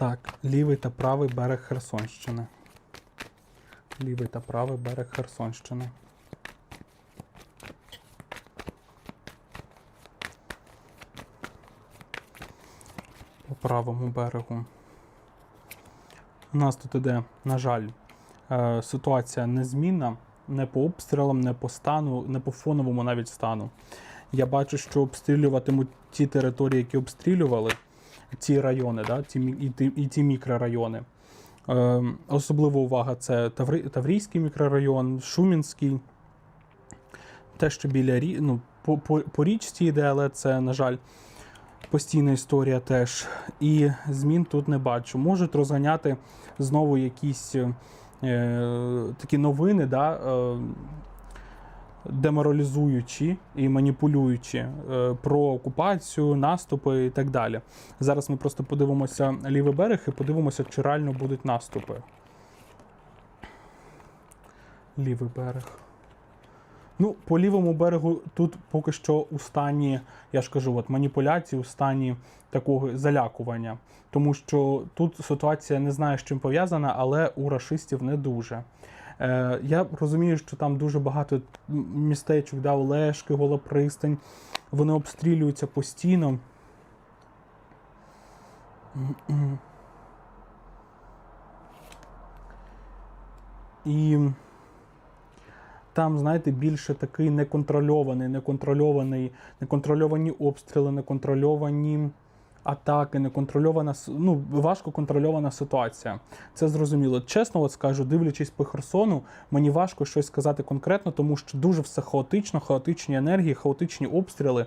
Так, лівий та правий берег Херсонщини. Лівий та правий берег Херсонщини. По правому берегу. У нас тут іде, на жаль, е, ситуація незмінна. Не по обстрілам, не по стану, не по фоновому навіть стану. Я бачу, що обстрілюватимуть ті території, які обстрілювали, ті райони, да, ті, і, ті, і ті мікрорайони. Е, особлива увага це Таврійський мікрорайон, Шумінський. Те, що біля ну, по, по, по річці йде, але це, на жаль, постійна історія теж. І змін тут не бачу. Можуть розганяти знову якісь е, такі новини, да, е, деморалізуючі і маніпулюючі е, про окупацію, наступи і так далі. Зараз ми просто подивимося лівий берег і подивимося, чи реально будуть наступи. Лівий берег. Ну, по лівому берегу тут поки що у стані, я ж кажу, от маніпуляції, у стані такого залякування. Тому що тут ситуація не знаю, з чим пов'язана, але у рашистів не дуже. Е, я розумію, що там дуже багато містечок, да, Олешки, Голопристань, вони обстрілюються постійно. І там, знаєте, більше такий неконтрольований, неконтрольований, неконтрольовані обстріли, неконтрольовані атаки, неконтрольована ну, важко контрольована ситуація. Це зрозуміло. Чесно, от скажу, дивлячись по Херсону, мені важко щось сказати конкретно, тому що дуже все хаотично, хаотичні енергії, хаотичні обстріли.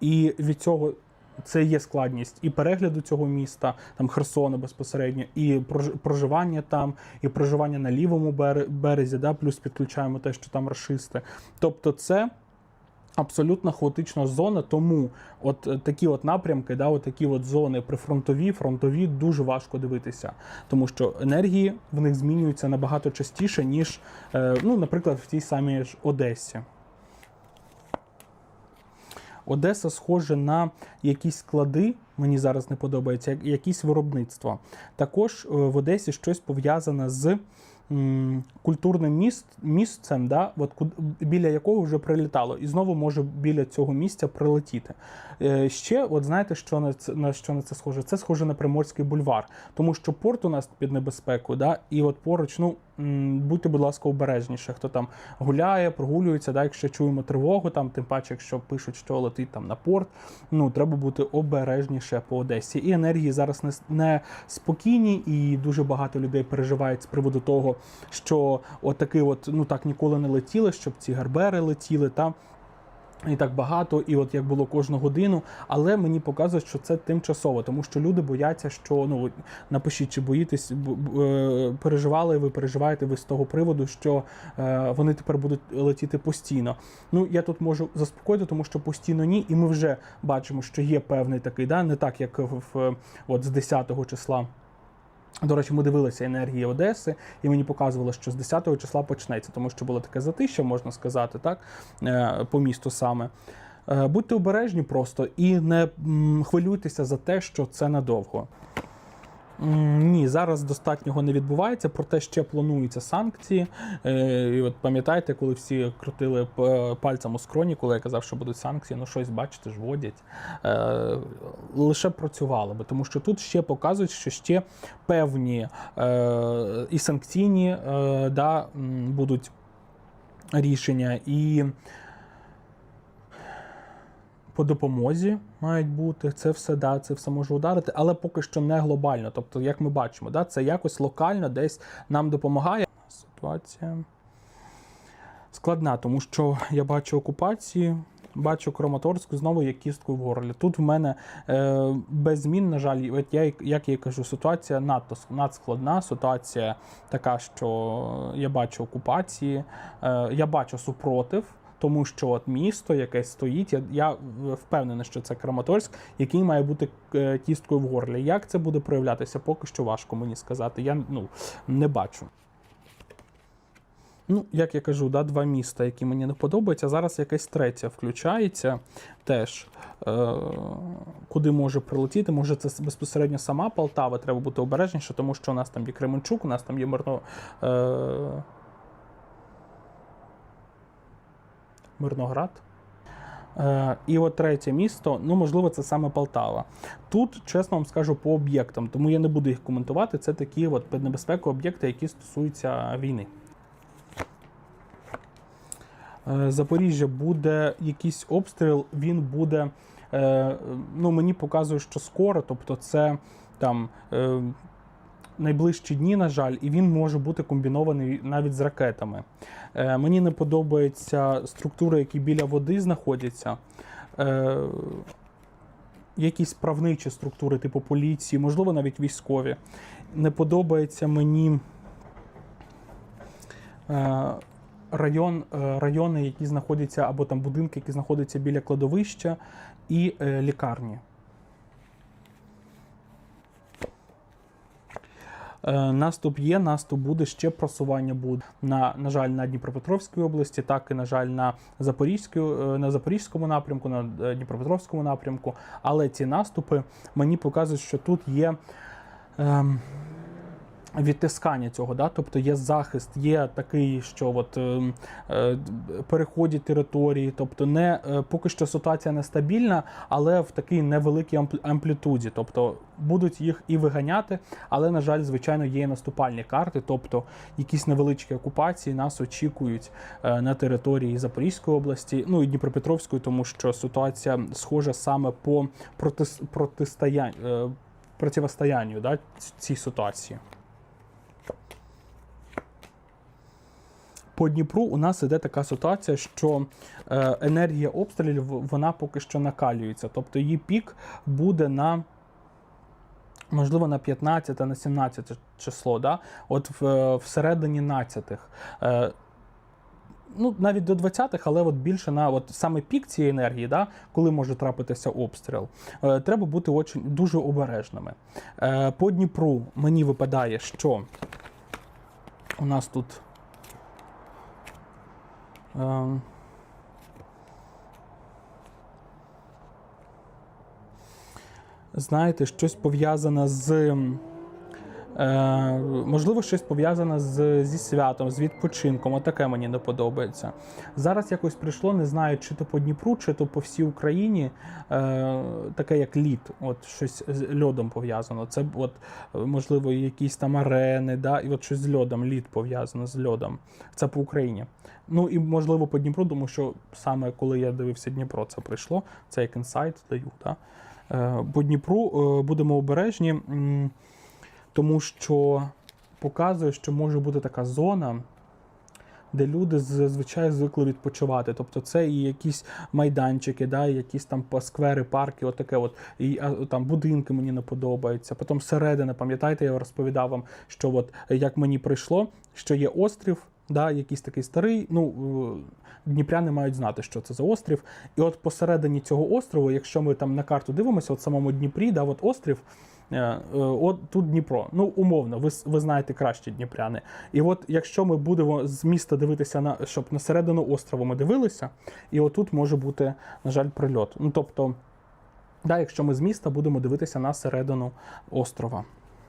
І від цього це є складність і перегляду цього міста, там Херсона безпосередньо, і прож- проживання там, і проживання на лівому бере- березі, да, плюс підключаємо те, що там рашисти. Тобто, це. Абсолютно хаотична зона, тому от е, такі от напрямки, да, от такі от зони прифронтові, фронтові дуже важко дивитися, тому що енергії в них змінюються набагато частіше, ніж, е, ну, наприклад, в тій самій ж Одесі. Одеса схожа на якісь склади, мені зараз не подобається, як- якісь виробництва. Також е, в Одесі щось пов'язане з культурним міст, місцем, да, от, біля якого вже прилітало, і знову може біля цього місця прилетіти. Е, ще, от знаєте, що на це, на що на це схоже? Це схоже на Приморський бульвар, тому що порт у нас під небезпекою, да, і от поруч, ну будьте, будь ласка, обережніше, хто там гуляє, прогулюється, да, якщо чуємо тривогу, там, тим паче, якщо пишуть, що летить там на порт, ну треба бути обережніше по Одесі. І енергії зараз не, не спокійні, і дуже багато людей переживають з приводу того, що отаки, от, ну так ніколи не летіли, щоб ці гарбери летіли там. І так багато, і от як було кожну годину. Але мені показує, що це тимчасово, тому що люди бояться, що ну напишіть, чи боїтесь, е, переживали ви, переживаєте ви з того приводу, що е, вони тепер будуть летіти постійно. Ну я тут можу заспокоїти, тому що постійно ні, і ми вже бачимо, що є певний такий, да, не так як в от з 10 числа. До речі, ми дивилися енергії Одеси, і мені показувало, що з 10 числа почнеться, тому що було таке затища, можна сказати, так, е, по місту саме. Е, Будьте обережні просто і не хвилюйтеся за те, що це надовго. Ні, зараз достатнього не відбувається, проте ще плануються санкції. Е, І от пам'ятаєте, коли всі крутили пальцем у скроні, коли я казав, що будуть санкції, ну щось бачите ж водять. Е, Лише працювало би, тому що тут ще показують, що ще певні е, і санкційні да, будуть рішення, і по допомозі мають бути. Це все да, це все може ударити, але поки що не глобально. Тобто, як ми бачимо, да, це якось локально десь нам допомагає. Ситуація складна, тому що я бачу окупації. Бачу Краматорську знову є кісткою в горлі. Тут в мене е, без змін, на жаль, от я, як я кажу, ситуація надто надскладна, ситуація така, що я бачу окупації, е, я бачу супротив, тому що от місто, яке стоїть, я, я впевнений, що це Краматорськ, який має бути е, кісткою в горлі. Як це буде проявлятися, поки що важко мені сказати. Я ну, не бачу. Ну, як я кажу, да, два міста, які мені не подобаються. Зараз якесь третє включається теж, е, куди може прилетіти. Може, це безпосередньо сама Полтава, треба бути обережніше, тому що у нас там є Кременчук, у нас там є Мирно. Е, Мирноград. Е, і от третє місто, ну можливо, це саме Полтава. Тут, чесно вам скажу, по об'єктам, тому я не буду їх коментувати. Це такі от небезпеки об'єкти, які стосуються війни. Е, Запоріжжя буде якийсь обстріл, він буде. е, Ну, мені показує, що скоро, тобто це там. Найближчі дні, на жаль, і він може бути комбінований навіть з ракетами. Е, мені не подобаються структури, які біля води знаходяться. Е, якісь правничі структури, типу поліції, можливо, навіть військові. Не подобається мені е, район, е, райони, які знаходяться, або там будинки, які знаходяться біля кладовища і е, лікарні. Наступ є, наступ буде, ще просування буде. На, на жаль, на Дніпропетровській області, так і, на жаль, на, Запорізькій, е, на Запорізькому напрямку, на е, Дніпропетровському напрямку. Але ці наступи мені показують, що тут є. Ем, Відтискання цього, да? тобто є захист, є такий, що от, е, е, переходять території, тобто не е, поки що ситуація нестабільна, але в такій невеликій ампл- амплітуді. Тобто будуть їх і виганяти, але, на жаль, звичайно, є наступальні карти, тобто якісь невеличкі окупації нас очікують е, на території Запорізької області, ну і Дніпропетровської, тому що ситуація схожа саме по протис, протистоянню, е, противостоянню да, цій ситуації. По Дніпру у нас іде така ситуація, що е, енергія обстрілів вона поки що накалюється. Тобто її пік буде на. Можливо, на 15 на 17 число, да? от в, всередині 20-х. Е, ну, навіть до 20-х, але от більше на от саме пік цієї енергії, да? коли може трапитися обстріл, е, треба бути очень, дуже обережними. Е, по Дніпру мені випадає, що у нас тут. Ем, Знаєте, щось пов'язане з. Е, можливо, щось пов'язане з, зі святом, з відпочинком. Отаке мені не подобається. Зараз якось прийшло, не знаю, чи то по Дніпру, чи то по всій Україні, е, таке як лід, от щось з льодом пов'язано. Це от, можливо, якісь там арени, да, і от щось з льодом, лід пов'язано з льодом. Це по Україні. Ну і можливо по Дніпру, тому що саме коли я дивився Дніпро, це прийшло. Це як інсайт даю. Да? Е, По Дніпру е, будемо обережні, тому що показує, що може бути така зона. Де люди зазвичай звикли відпочивати. Тобто це і якісь майданчики, да, якісь там сквери, парки, отаке от, і там будинки мені не подобаються. Потім середина, пам'ятаєте, я розповідав вам, що от як мені прийшло, що є острів, да, якийсь такий старий. Ну, е, дніпряни мають знати, що це за острів. І от посередині цього острову, якщо ми там на карту дивимося, от самому Дніпрі, да, от острів. Е, е, От тут Дніпро, ну умовно, ви, ви знаєте краще Дніпряни. І от якщо ми будемо з міста дивитися на щоб на середину острову ми дивилися, і отут може бути, на жаль, прильот. Ну тобто, да, якщо ми з міста будемо дивитися на середину острова.